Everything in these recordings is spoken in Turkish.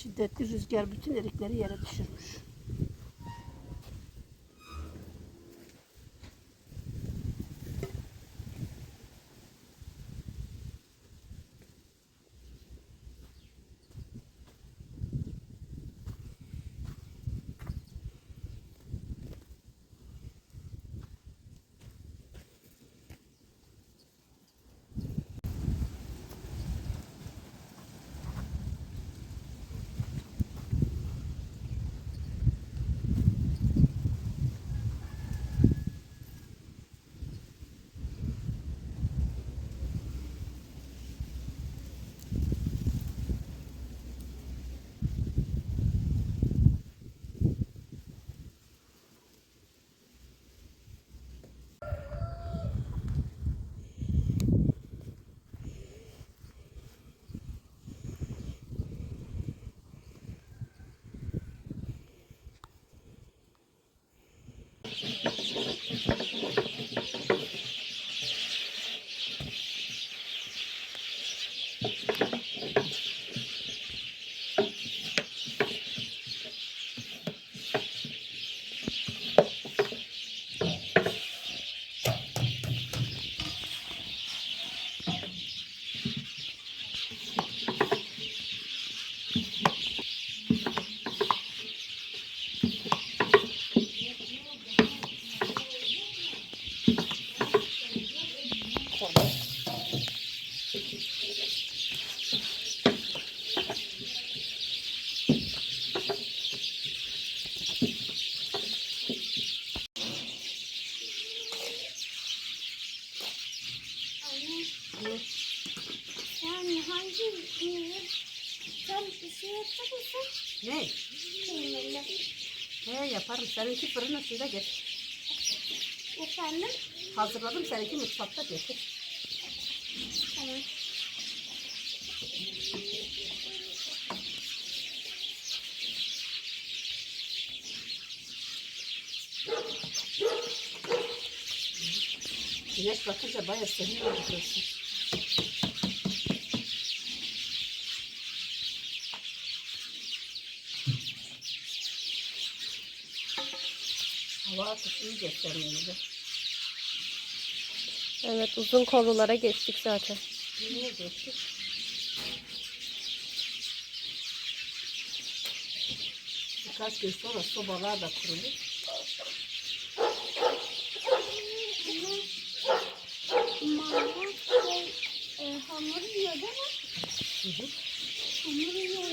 Şiddetli rüzgar bütün erikleri yere düşürmüş. Yaparım. Seninki fırın üstünde getir. Efendim? Hazırladım seninki mutfakta getir. Tamam. Güneş bakınca bayağı serin oldu akışını gösteriyor bize. Evet uzun kollulara geçtik zaten. Niye geçtik? Birkaç gün sonra sobalar da kurulur. Mama şey, e, hamur yiyor değil mi? Hı hı. Hamur yiyor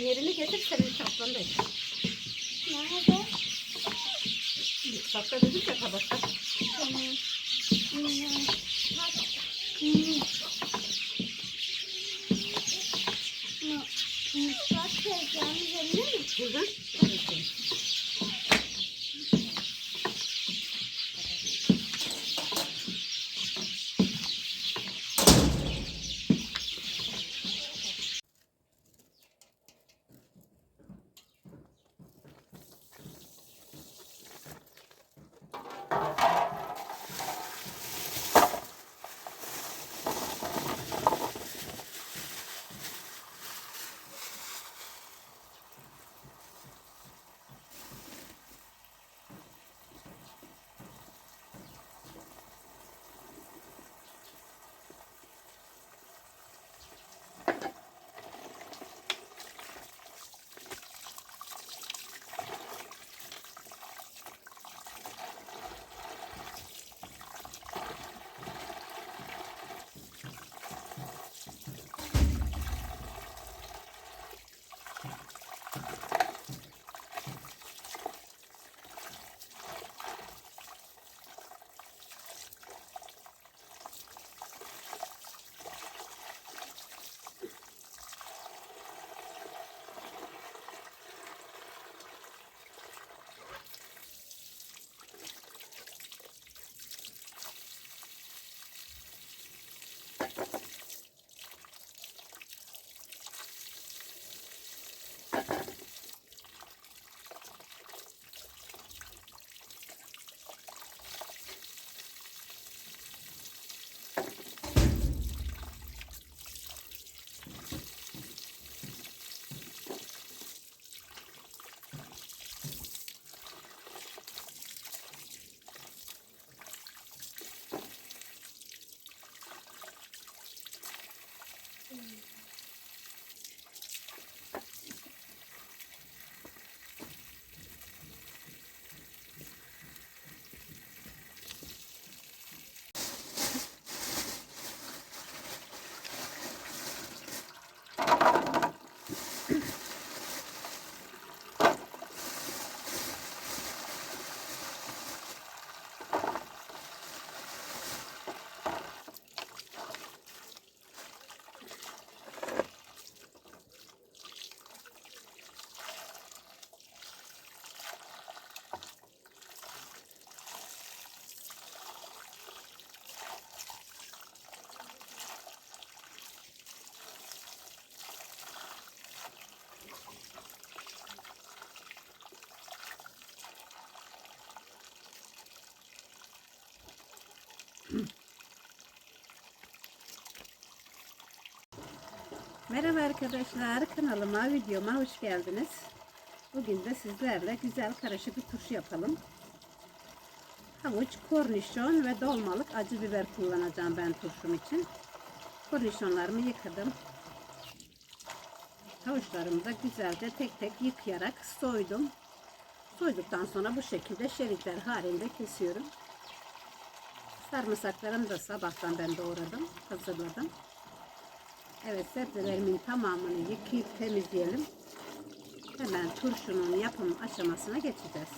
Peynirini getir senin çaplarında. Nerede? Mutfakta dedik ya tabakta. Tamam. Mm. Merhaba arkadaşlar, kanalıma, videoma hoş geldiniz. Bugün de sizlerle güzel karışık bir turşu yapalım. Havuç, kornişon ve dolmalık acı biber kullanacağım ben turşum için. Kornişonlarımı yıkadım. Havuçlarımı da güzelce tek tek yıkayarak soydum. Soyduktan sonra bu şekilde şeritler halinde kesiyorum. Sarımsaklarımı da sabahtan ben doğradım, hazırladım. Evet sebzelerimin tamamını yıkayıp temizleyelim. Hemen turşunun yapım aşamasına geçeceğiz.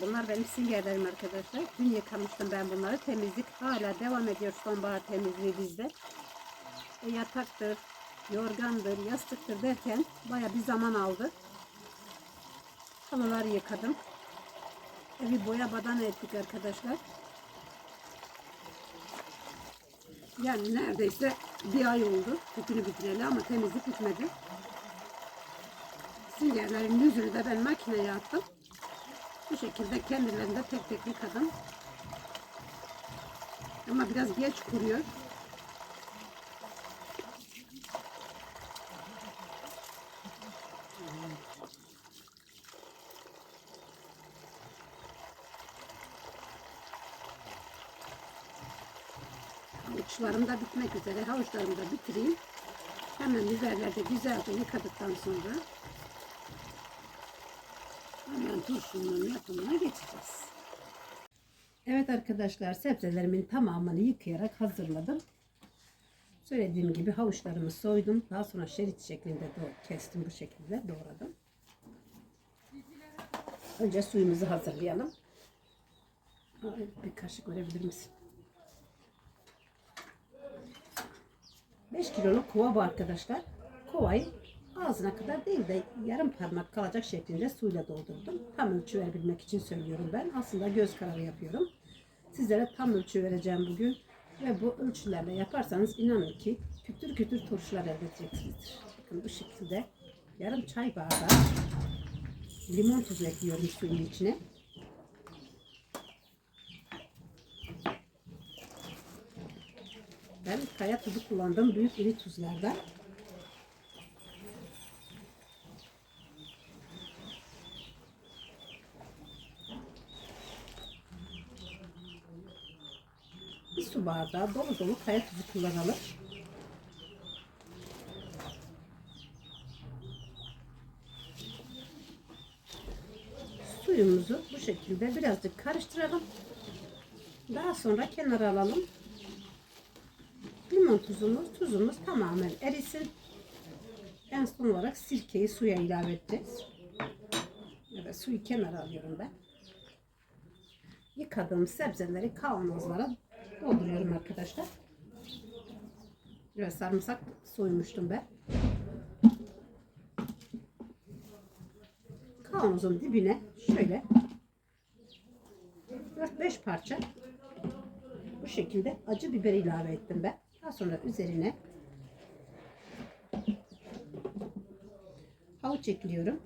Bunlar benim singerlerim arkadaşlar. Dün yıkamıştım ben bunları. Temizlik hala devam ediyor sonbahar temizliği bizde. E, yataktır, yorgandır, yastıktır derken baya bir zaman aldı. Halıları yıkadım. Evi boya badana ettik arkadaşlar. Yani neredeyse bir ay oldu. Bütünü bitireli ama temizlik bitmedi. Singerlerin yüzünü de ben makineye attım. Bu şekilde kendilerini de tek tek yıkadım. Ama biraz geç kuruyor. Havuçlarım da bitmek üzere. Havuçlarımı da bitireyim. Hemen biberleri de güzelce yıkadıktan sonra hemen turşunun yapımına geçeceğiz. Evet arkadaşlar sebzelerimin tamamını yıkayarak hazırladım. Söylediğim gibi havuçlarımı soydum. Daha sonra şerit şeklinde kestim bu şekilde doğradım. Önce suyumuzu hazırlayalım. Ay, Bir kaşık verebilir misin? 5 kiloluk kova bu arkadaşlar. Kovayı ağzına kadar değil de yarım parmak kalacak şeklinde suyla doldurdum. Tam ölçü verebilmek için söylüyorum ben. Aslında göz kararı yapıyorum. Sizlere tam ölçü vereceğim bugün. Ve bu ölçülerle yaparsanız inanın ki kütür kütür turşular elde edeceksinizdir. Bakın bu şekilde yarım çay bardağı limon tuzu ekliyorum suyun içine. Ben kaya tuzu kullandım. Büyük iri tuzlardan. Bir su bardağı dolu dolu kaya tuzu kullanalım. Suyumuzu bu şekilde birazcık karıştıralım. Daha sonra kenara alalım. Limon tuzumuz, tuzumuz tamamen erisin. En son olarak sirkeyi suya ilave edeceğiz. Evet suyu kenara alıyorum ben. Yıkadığım sebzeleri kavanozlara dolduruyorum arkadaşlar. Evet sarımsak soymuştum ben. kavanozun dibine şöyle 4-5 parça bu şekilde acı biber ilave ettim ben. Daha sonra üzerine havuç ekliyorum.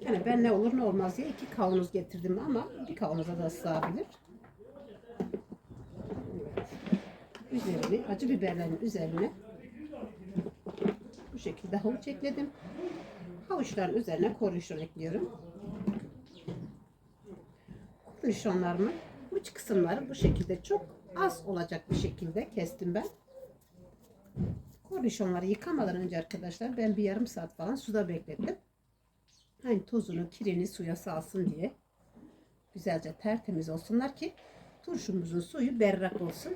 Yani ben ne olur ne olmaz diye iki kavanoz getirdim ama bir kavanoza da sığabilir. Evet. Üzerini acı biberlerin üzerine bu şekilde havuç ekledim. Havuçların üzerine kornişon ekliyorum. Kornişonlarımı uç kısımları bu şekilde çok az olacak bir şekilde kestim ben. Kornişonları yıkamadan önce arkadaşlar ben bir yarım saat falan suda beklettim. Hani tozunu, kirini suya salsın diye. Güzelce tertemiz olsunlar ki turşumuzun suyu berrak olsun.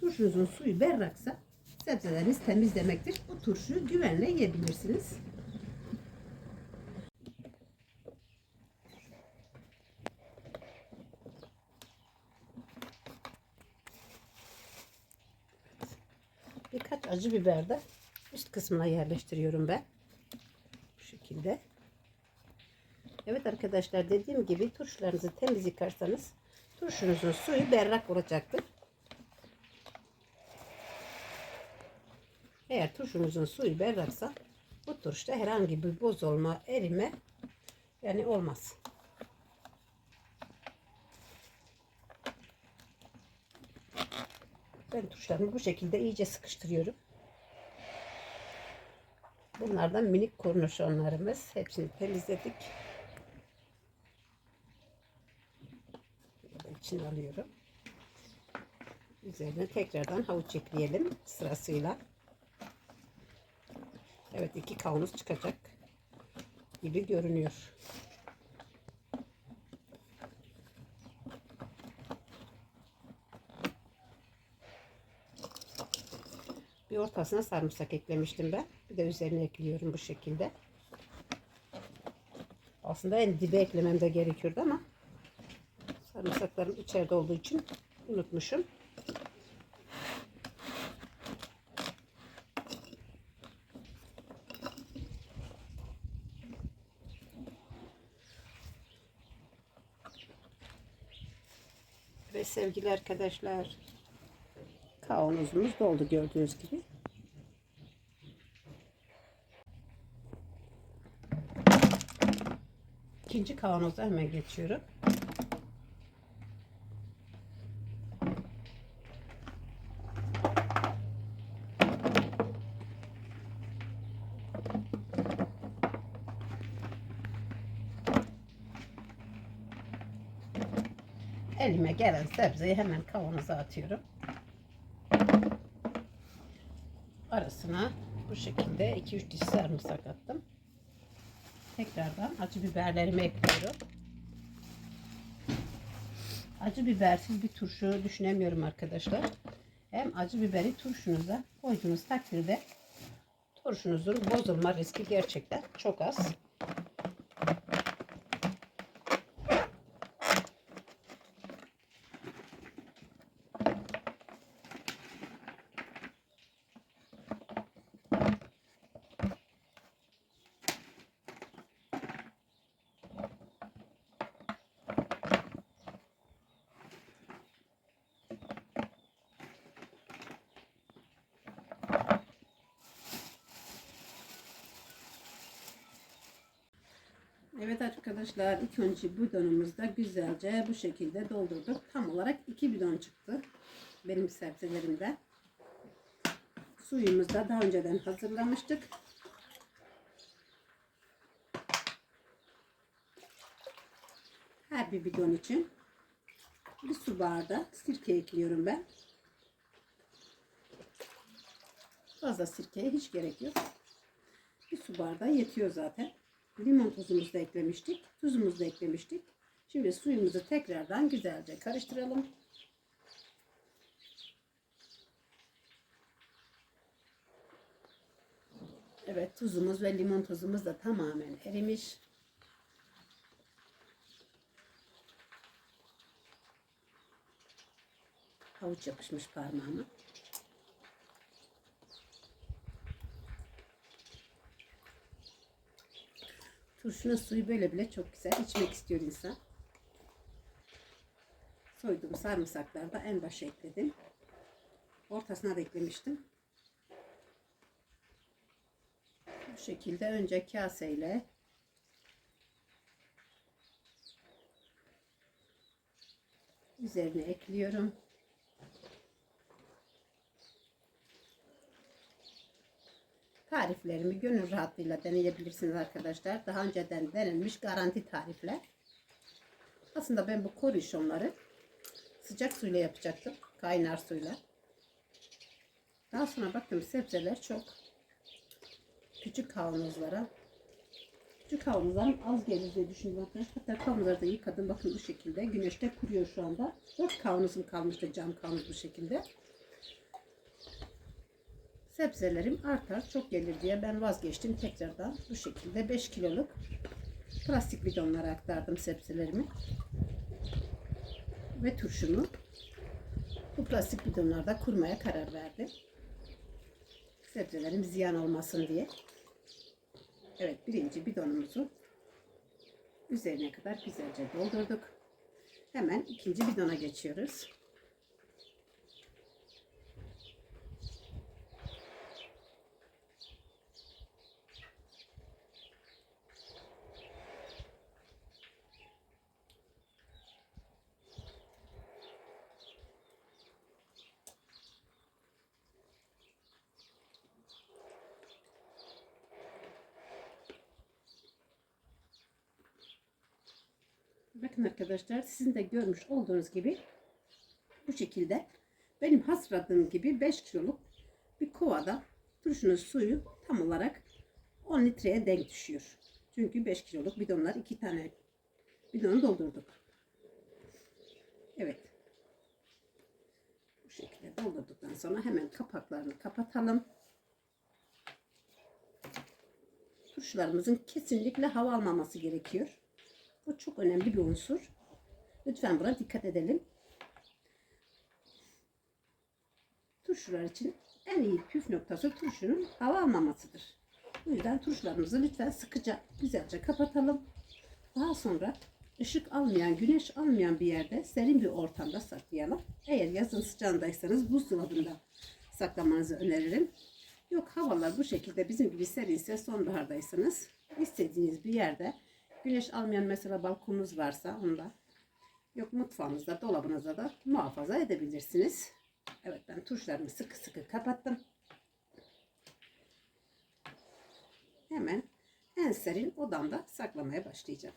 Turşunuzun suyu berraksa sebzeleriniz temiz demektir. Bu turşuyu güvenle yiyebilirsiniz. Birkaç acı biber de üst kısmına yerleştiriyorum ben. Bu şekilde. Evet arkadaşlar dediğim gibi turşularınızı temiz yıkarsanız turşunuzun suyu berrak olacaktır. Eğer turşunuzun suyu berraksa bu turşuda herhangi bir bozulma, erime yani olmaz. Ben turşularımı bu şekilde iyice sıkıştırıyorum. Bunlardan minik kornişonlarımız. Hepsini temizledik. İçine alıyorum. Üzerine tekrardan havuç ekleyelim sırasıyla. Evet iki kavanoz çıkacak gibi görünüyor. Ortasına sarımsak eklemiştim ben. Bir de üzerine ekliyorum bu şekilde. Aslında en dibe eklemem de gerekiyordu ama sarımsaklarım içeride olduğu için unutmuşum. Ve sevgili arkadaşlar kavanozumuz doldu gördüğünüz gibi. İkinci kavanoza hemen geçiyorum. Elime gelen sebzeyi hemen kavanoza atıyorum. Arasına bu şekilde 2-3 diş sarımsak attım. Tekrardan acı biberlerimi ekliyorum. Acı bibersiz bir turşu düşünemiyorum arkadaşlar. Hem acı biberi turşunuza koyduğunuz takdirde turşunuzun bozulma riski gerçekten çok az. Evet arkadaşlar ilk önce bidonumuzda güzelce bu şekilde doldurduk. Tam olarak iki bidon çıktı benim sebzelerimden. Suyumuzu da daha önceden hazırlamıştık. Her bir bidon için bir su bardağı sirke ekliyorum ben. Fazla sirkeye hiç gerek yok. Bir su bardağı yetiyor zaten. Limon tuzumuzu da eklemiştik. Tuzumuzu da eklemiştik. Şimdi suyumuzu tekrardan güzelce karıştıralım. Evet tuzumuz ve limon tuzumuz da tamamen erimiş. Havuç yapışmış parmağıma. Turşunun suyu böyle bile çok güzel. içmek istiyor insan. Soyduğum sarımsakları da en başa ekledim. Ortasına da eklemiştim. Bu şekilde önce kaseyle üzerine ekliyorum. Tariflerimi gönül rahatlığıyla deneyebilirsiniz arkadaşlar. Daha önceden denenmiş garanti tarifler. Aslında ben bu kornişonları sıcak suyla yapacaktım. Kaynar suyla. Daha sonra baktım sebzeler çok küçük kavanozlara. Küçük kavanozlarım az gelir düşündüm arkadaşlar. Hatta kavanozları da yıkadım. Bakın bu şekilde. Güneşte kuruyor şu anda. 4 kavanozum kalmıştı cam kavanoz bu şekilde. Sebzelerim artar çok gelir diye ben vazgeçtim tekrardan bu şekilde 5 kiloluk plastik bidonlara aktardım sebzelerimi ve turşumu bu plastik bidonlarda kurmaya karar verdim. Sebzelerim ziyan olmasın diye. Evet birinci bidonumuzu üzerine kadar güzelce doldurduk. Hemen ikinci bidona geçiyoruz. Bakın arkadaşlar sizin de görmüş olduğunuz gibi bu şekilde benim hazırladığım gibi 5 kiloluk bir kovada turşunun suyu tam olarak 10 litreye denk düşüyor. Çünkü 5 kiloluk bidonlar 2 tane bidonu doldurduk. Evet. Bu şekilde doldurduktan sonra hemen kapaklarını kapatalım. Turşularımızın kesinlikle hava almaması gerekiyor. Bu çok önemli bir unsur. Lütfen buna dikkat edelim. Turşular için en iyi püf noktası turşunun hava almamasıdır. Bu yüzden turşularımızı lütfen sıkıca güzelce kapatalım. Daha sonra ışık almayan, güneş almayan bir yerde serin bir ortamda saklayalım. Eğer yazın sıcağındaysanız buzdolabında saklamanızı öneririm. Yok havalar bu şekilde bizim gibi serinse sonbahardaysanız istediğiniz bir yerde Güneş almayan mesela balkonunuz varsa onda yok mutfağınızda dolabınızda da muhafaza edebilirsiniz. Evet ben tuşlarımı sıkı sıkı kapattım. Hemen en serin odamda saklamaya başlayacağım.